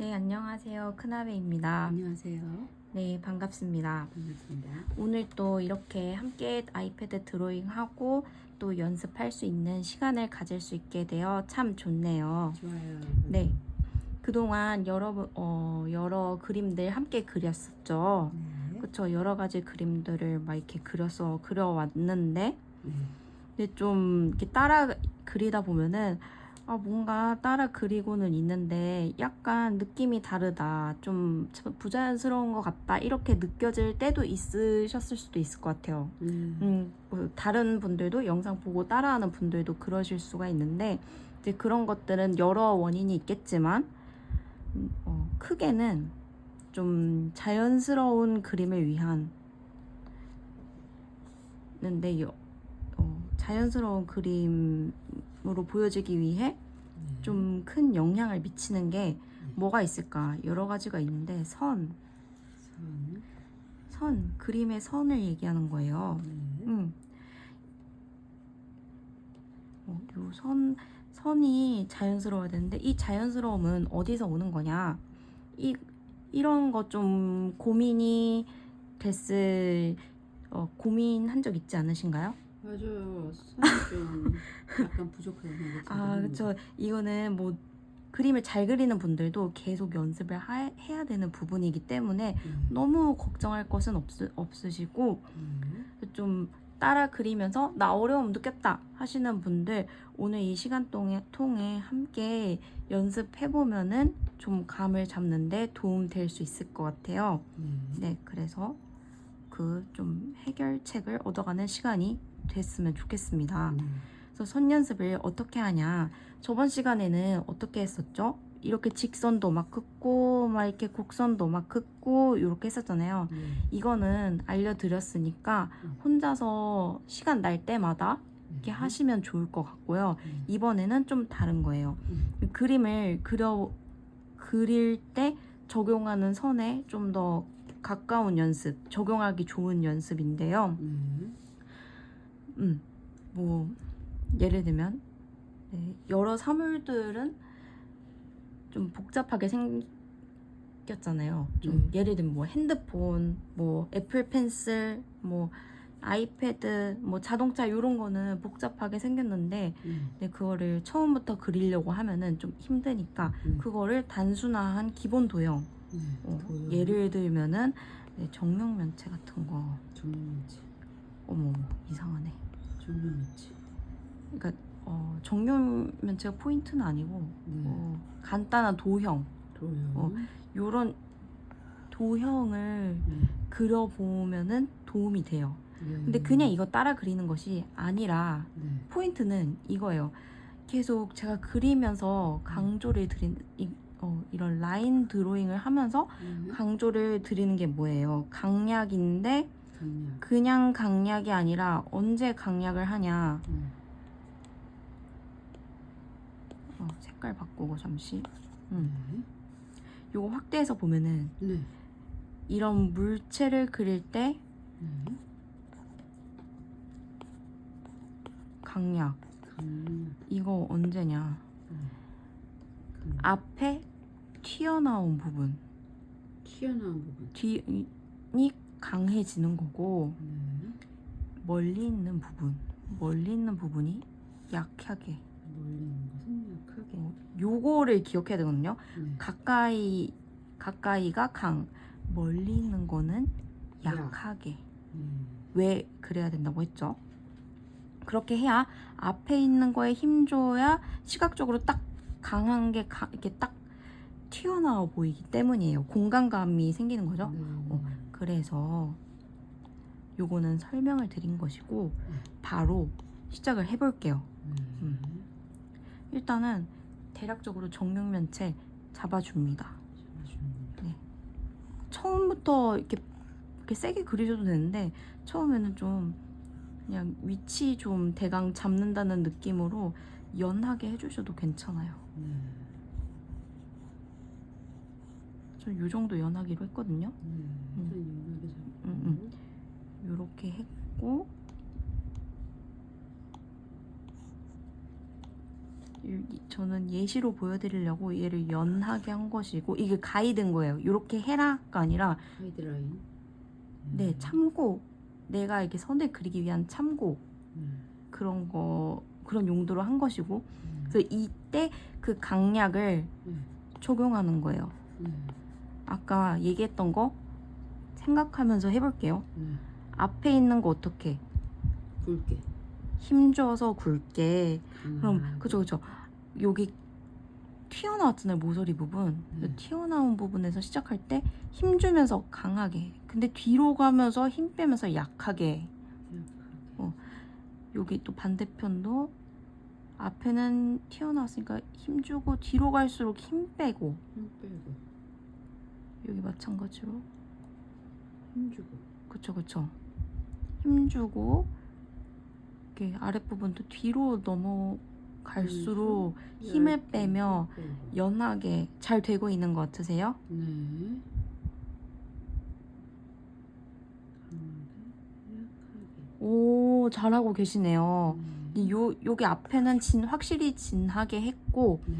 네, 안녕하세요. 큰아베입니다. 안녕하세요. 네, 반갑습니다. 반갑습니다. 오늘 또 이렇게 함께 아이패드 드로잉하고 또 연습할 수 있는 시간을 가질 수 있게 되어 참 좋네요. 좋아요. 네. 그동안 여러, 어, 여러 그림들 함께 그렸었죠. 네. 그쵸. 여러 가지 그림들을 막 이렇게 그려서 그려왔는데, 네. 근데 좀 이렇게 따라 그리다 보면은 아 뭔가 따라 그리고는 있는데 약간 느낌이 다르다. 좀 부자연스러운 것 같다. 이렇게 느껴질 때도 있으셨을 수도 있을 것 같아요. 음. 음, 뭐 다른 분들도 영상 보고 따라하는 분들도 그러실 수가 있는데 이제 그런 것들은 여러 원인이 있겠지만 음, 어, 크게는 좀 자연스러운 그림을 위한 는데 여- 어, 자연스러운 그림 으로 보여지기 위해 네. 좀큰 영향을 미치는 게 뭐가 있을까 여러 가지가 있는데 선, 선. 선 그림의 선을 얘기하는 거예요. 네. 음. 어, 요 선, 선이 자연스러워야 되는데 이 자연스러움은 어디서 오는 거냐? 이 이런 거좀 고민이 됐을 어, 고민한 적 있지 않으신가요? 맞아요. 좀 약간 게 아. 그렇죠. 이거는 뭐 그림을 잘 그리는 분들도 계속 연습을 하, 해야 되는 부분이기 때문에 음. 너무 걱정할 것은 없, 없으시고 음. 좀 따라 그리면서 나 어려움 느꼈다 하시는 분들 오늘 이 시간 동에 통해 함께 연습해 보면은 좀 감을 잡는데 도움 될 수 있을 것 같아요. 네. 네, 그래서 그 좀 해결책을 얻어가는 시간이 됐으면 좋겠습니다. 네. 그래서 선 연습을 어떻게 하냐? 저번 시간에는 어떻게 했었죠? 이렇게 직선도 막 긋고 막 이렇게 곡선도 막 긋고 이렇게 했었잖아요. 네. 이거는 알려드렸으니까 음. 혼자서 시간 날 때마다 이렇게 네. 하시면 좋을 것 같고요. 음. 이번에는 좀 다른 거예요. 음. 그림을 그려 그릴 때 적용하는 선에 좀 더 가까운 연습, 적용하기 좋은 연습인데요. 네. 음, 뭐 예를 들면 네, 여러 사물들은 좀 복잡하게 생겼잖아요. 좀 음. 예를 들면 뭐 핸드폰, 뭐 애플 펜슬, 뭐 아이패드, 뭐 자동차 이런 거는 복잡하게 생겼는데 음. 네, 그거를 처음부터 그리려고 하면은 좀 힘드니까 음. 그거를 단순화한 기본 도형. 네. 어, 도형. 예를 들면은 네, 정육면체 같은 거. 정면치. 어머 이상하네. 정면치. 그러니까 어, 정육면체가 포인트는 아니고 네. 어, 간단한 도형 도형. 어. 요런 도형을 네. 그려보면은 도움이 돼요. 네. 근데 그냥 이거 따라 그리는 것이 아니라 네. 포인트는 이거예요. 계속 제가 그리면서 강조를 드린 이, 어, 이런 라인 드로잉을 하면서 네. 강조를 드리는 게 뭐예요? 강약인데 강약. 그냥 강약이 아니라 언제 강약을 하냐? 네. 어, 색깔 바꾸고 잠시. 음. 네. 요거 확대해서 보면은 네. 이런 물체를 그릴 때 네. 강약 강약. 이거 언제냐? 네. 강- 앞에 튀어나온 부분 튀어나온 부분. 뒤이 강해지는 거고 네. 멀리 있는 부분 멀리 있는 부분이 약하게 멀리 있는 것은 약하게. 어, 요거를 기억해야 되거든요. 네. 가까이 가까이가 강 멀리 있는 거는 약. 약하게 음. 왜 그래야 된다고 했죠? 그렇게 해야 앞에 있는 거에 힘줘야 시각적으로 딱 강한 게 가, 이렇게 딱 튀어나와 보이기 때문이에요. 공간감이 생기는 거죠. 네. 어. 그래서 요거는 설명을 드린 것이고 네. 바로 시작을 해볼게요. 음. 일단은 대략적으로 정육면체 잡아줍니다. 잡아줍니다. 처음부터 이렇게 이렇게 세게 그리셔도 되는데 처음에는 좀 그냥 위치 좀 대강 잡는다는 느낌으로 연하게 해주셔도 괜찮아요. 네. 저요 정도 연하기로 했거든요. 네. 일단 연하게 잡고. 음, 요렇게 했고 저는 예시로 보여드리려고 얘를 연하게 한 것이고 이게 가이드인 거예요. 이렇게 해라가 아니라 가이드라인. 네 참고 내가 이렇게 선을 그리기 위한 참고 음. 그런 거 그런 용도로 한 것이고 음. 그래서 이때 그 강약을 음. 적용하는 거예요. 음. 아까 얘기했던 거 생각하면서 해볼게요. 음. 앞에 있는 거 어떻게 굵게. 힘줘서 굵게 그럼 강하게. 그죠 그죠 여기 튀어나왔잖아요 모서리 부분 그 네. 튀어나온 부분에서 시작할 때 힘주면서 강하게 근데 뒤로 가면서 힘 빼면서 약하게 어. 여기 또 반대편도 앞에는 튀어나왔으니까 힘주고 뒤로 갈수록 힘 빼고 힘 빼고 여기 마찬가지로 힘주고. 그쵸 그쵸 힘주고 이렇게 아랫부분도 뒤로 넘어갈수록 힘을 얇게 빼며 힘 빼고. 연하게 잘 되고 있는 것 같으세요? 네. 오 잘하고 계시네요. 음. 이요 여기 앞에는 진 확실히 진하게 했고 네.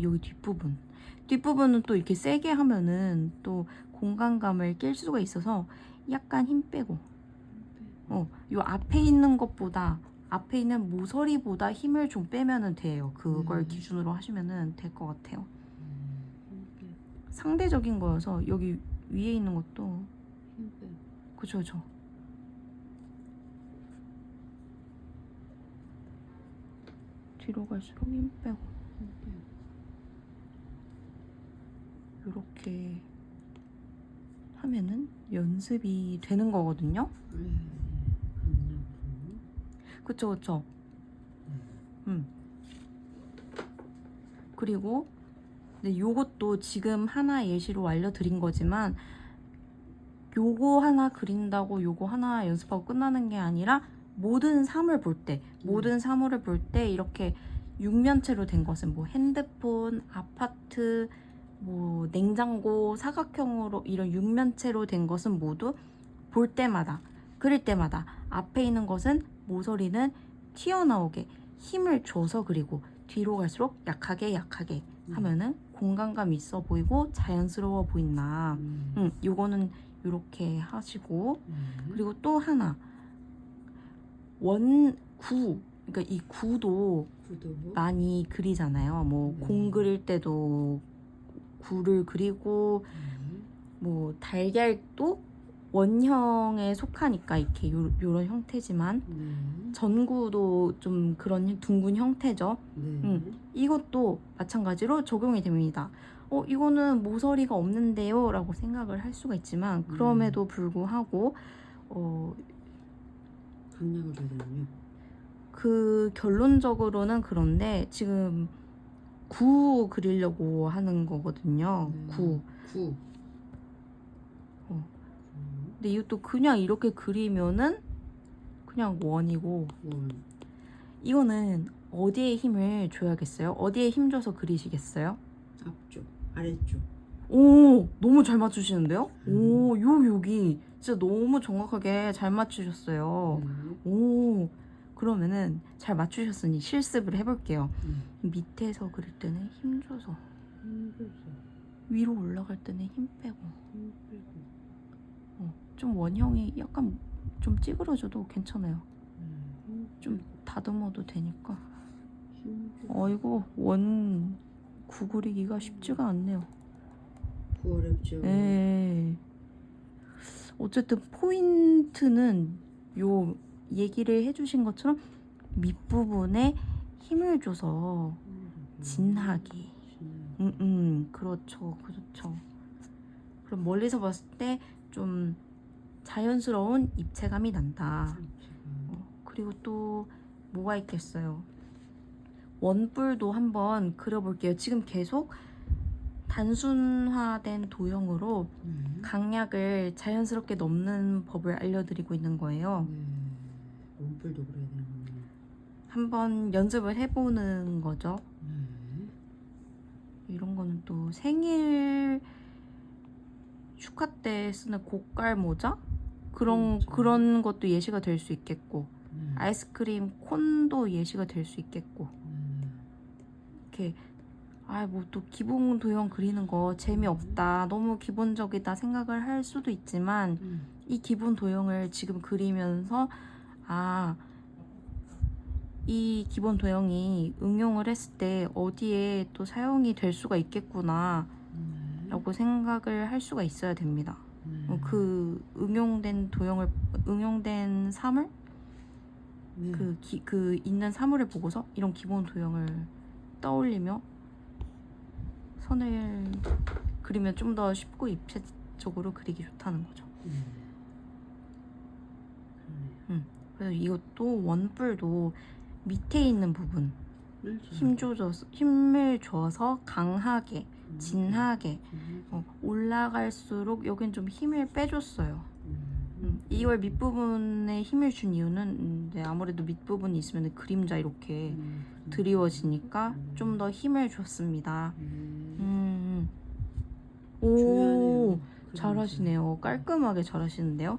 여기 뒷부분 뒷부분은 또 이렇게 세게 하면은 또 공간감을 깰 수가 있어서 약간 힘 빼고 어, 요 앞에 있는 것보다 앞에 있는 모서리보다 힘을 좀 빼면은 돼요. 그걸 음. 기준으로 하시면은 될 것 같아요. 음, 상대적인 거여서 여기 위에 있는 것도 힘 빼고. 그죠 그죠. 뒤로 갈수록 힘 빼고 힘 빼고. 이렇게 하면은 연습이 되는 거거든요. 네. 그쵸 그쵸. 음. 그리고 네, 요것도 지금 하나 예시로 알려드린 거지만 요거 하나 그린다고 요거 하나 연습하고 끝나는 게 아니라 모든 사물 볼 때, 모든 사물을 볼 때 이렇게 육면체로 된 것은 뭐 핸드폰, 아파트, 뭐 냉장고, 사각형으로 이런 육면체로 된 것은 모두 볼 때마다 그릴 때마다 앞에 있는 것은 모서리는 튀어나오게 힘을 줘서 그리고 뒤로 갈수록 약하게 약하게 음. 하면은 공간감 있어 보이고 자연스러워 보인다. 음. 음, 요거는 이렇게 하시고 네. 그리고 또 하나 원구 그러니까 이 구도 구도. 많이 그리잖아요. 뭐 네. 공 그릴 때도 구를 그리고 네. 뭐 달걀도 원형에 속하니까 이렇게 요, 요런 형태지만 네. 전구도 좀 그런 둥근 형태죠. 네. 음. 이것도 마찬가지로 적용이 됩니다. 어, 이거는 모서리가 없는데요? 라고 생각을 할 수가 있지만, 그럼에도 불구하고, 어, 강약을 되군요. 그 결론적으로는 그런데 지금 구 그리려고 하는 거거든요. 네. 구. 구. 어. 구. 근데 이것도 그냥 이렇게 그리면은 그냥 원이고, 원. 이거는 어디에 힘을 줘야겠어요? 어디에 힘 줘서 그리시겠어요? 앞쪽. 아래쪽. 오, 너무 잘 맞추시는데요? 음. 오, 요, 여기. 진짜 너무 정확하게 잘 맞추셨어요. 네. 오, 그러면은 잘 맞추셨으니 실습을 해볼게요. 네. 밑에서 그릴 때는 힘줘서, 힘줘서. 위로 올라갈 때는 힘 빼고, 힘 빼고. 어, 좀 원형이 약간 좀 찌그러져도 괜찮아요. 네. 힘 좀. 다듬어도 되니까. 어이구, 원 구그리기가 쉽지가 않네요. 구 어렵죠. 네. 어쨌든 포인트는 요 얘기를 해주신 것처럼 밑부분에 힘을 줘서 진하게. 음, 음, 그렇죠, 그렇죠. 그럼 멀리서 봤을 때 좀 자연스러운 입체감이 난다. 어, 그리고 또 뭐가 있겠어요? 원뿔도 한번 그려볼게요. 지금 계속 단순화된 도형으로 네. 강약을 자연스럽게 넘는 법을 알려드리고 있는 거예요. 네. 원뿔도 그려야 되는군요. 한번 연습을 해보는 거죠. 네. 이런 거는 또 생일 축하 때 쓰는 고깔 모자 그런 그렇죠. 그런 것도 예시가 될 수 있겠고 네. 아이스크림 콘도 예시가 될 수 있겠고 네. 이렇게 아뭐 또 기본 도형 그리는 거 재미없다 너무 기본적이다 생각을 할 수도 있지만 음. 이 기본 도형을 지금 그리면서 아 이 기본 도형이 응용을 했을 때 어디에 또 사용이 될 수가 있겠구나 네. 라고 생각을 할 수가 있어야 됩니다. 네. 어, 그 응용된 도형을 응용된 사물 네. 그, 기, 그 있는 사물을 보고서 이런 기본 도형을 떠올리며 선을 그리면 좀 더 쉽고 입체적으로 그리기 좋다는 거죠. 네. 그래서 이것도 원뿔도 밑에 있는 부분 네, 힘 줘서 힘을 줘서 강하게 음. 진하게 음. 어, 올라갈수록 여긴 좀 힘을 빼줬어요. 음. 음, 이걸 밑부분에 힘을 준 이유는 음, 이제 아무래도 밑부분이 있으면 그림자 이렇게 음. 드리워지니까 음. 좀더 힘을 줬습니다. 음. 음. 오. 잘하시네요. 깔끔하게 잘하시는데요.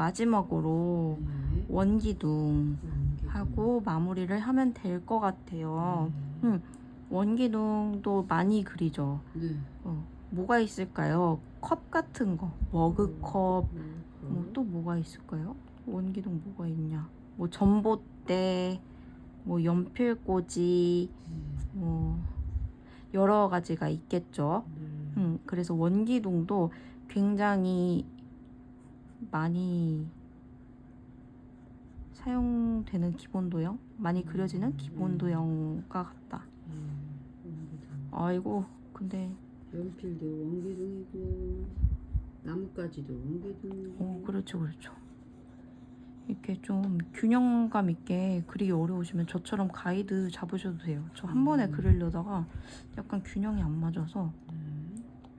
음. 마지막으로 네. 원기둥. 하고 마무리를 하면 될 것 같아요. 네. 음. 원기둥도 많이 그리죠. 네. 어, 뭐가 있을까요? 컵 같은 거, 머그컵, 음. 뭐또 뭐가 있을까요? 원기둥 뭐가 있냐? 뭐 전봇대, 뭐 연필꽂이, 네. 뭐 여러 가지가 있겠죠. 네. 음, 그래서 원기둥도 굉장히 많이 사용되는 기본 도형, 많이 그려지는 기본 도형과 같다. 음. 아이고, 근데 연필도 원기둥이고 나뭇가지도 원기둥이고. 어, 그렇죠, 그렇죠. 이렇게 좀 균형감 있게 그리기 어려우시면 저처럼 가이드 잡으셔도 돼요. 저 한 번에 음. 그리려다가 약간 균형이 안 맞아서 네.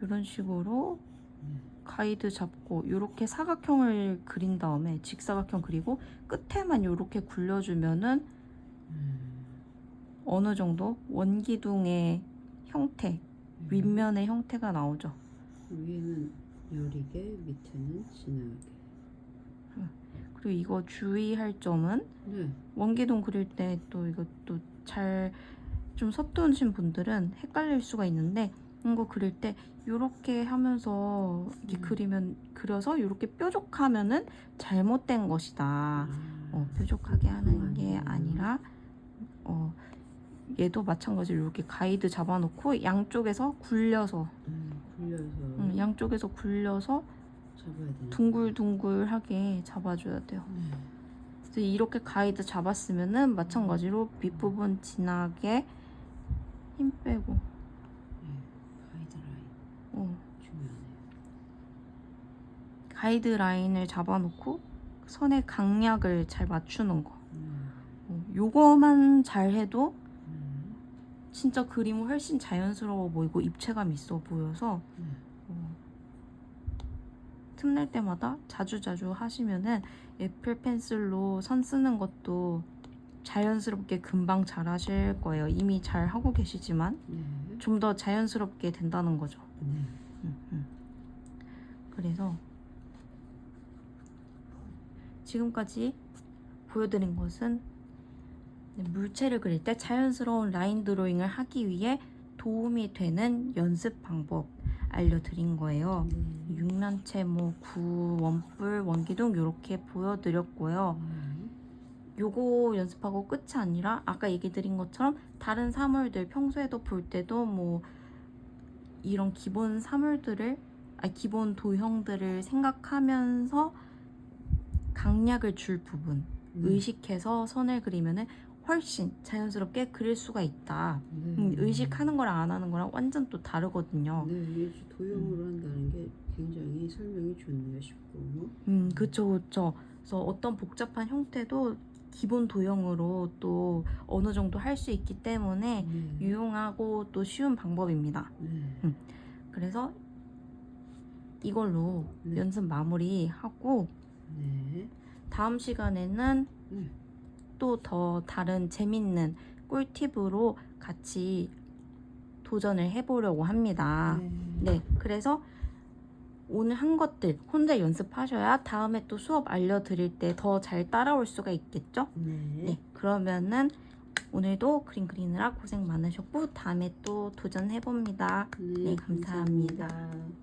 이런 식으로 네. 가이드 잡고 이렇게 사각형을 그린 다음에 직사각형 그리고 끝에만 이렇게 굴려주면은 음. 어느 정도 원기둥의 형태, 네. 윗면의 형태가 나오죠. 위에는 여리게 밑에는 진하게. 그리고 이거 주의할 점은 네. 원기둥 그릴 때 또 이것도 잘 좀 서투신 분들은 헷갈릴 수가 있는데 이거 그릴 때 이렇게 하면서 이렇게 음. 그리면 그려서 이렇게 뾰족하면은 잘못된 것이다. 아. 어, 뾰족하게 하는 게 아니구나. 아니라 어, 얘도 마찬가지로 이렇게 가이드 잡아놓고 양쪽에서 굴려서 음, 굴려서 음, 양쪽에서 굴려서? 둥글둥글하게 잡아줘야 돼요. 네. 그래서 이렇게 가이드 잡았으면은 마찬가지로 윗부분 진하게 힘 빼고 네. 가이드라인 어, 중요하네요. 가이드 라인을 잡아놓고 선의 강약을 잘 맞추는 거. 음. 어, 요거만 잘 해도 음. 진짜 그림은 훨씬 자연스러워 보이고 입체감 있어 보여서 네. 어, 틈날 때마다 자주자주 하시면은 애플 펜슬로 선 쓰는 것도 자연스럽게 금방 잘 하실 거예요. 이미 잘 하고 계시지만 네. 좀더 자연스럽게 된다는 거죠. 네. 음, 음. 그래서 지금까지 보여드린 것은 네, 물체를 그릴 때 자연스러운 라인 드로잉을 하기 위해 도움이 되는 연습 방법 알려드린 거예요. 네. 육란체, 뭐 구, 원뿔, 원기둥 이렇게 보여드렸고요. 네. 요거 연습하고 끝이 아니라 아까 얘기 드린 것처럼 다른 사물들 평소에도 볼 때도 뭐 이런 기본 사물들을 아 기본 도형들을 생각하면서 강약을 줄 부분 네. 의식해서 선을 그리면은 훨씬 자연스럽게 그릴 수가 있다. 네. 음, 의식하는 거랑 안 하는 거랑 완전 또 다르거든요. 네, 이게 도형으로 한다는 게 굉장히 설명이 좋네요, 쉽고. 음, 그쵸, 그쵸. 그래서 어떤 복잡한 형태도 기본 도형으로 또 어느 정도 할 수 있기 때문에 네. 유용하고 또 쉬운 방법입니다. 네. 그래서 이걸로 네. 연습 마무리하고 네. 다음 시간에는 네. 또더 다른 재밌는 꿀팁으로 같이 도전을 해보려고 합니다. 네. 네, 그래서 오늘 한 것들 혼자 연습하셔야 다음에 또 수업 알려드릴 때 더 잘 따라올 수가 있겠죠? 네. 네, 그러면은 오늘도 그림 그리느라 고생 많으셨고 다음에 또 도전해봅니다. 네, 감사합니다. 감사합니다.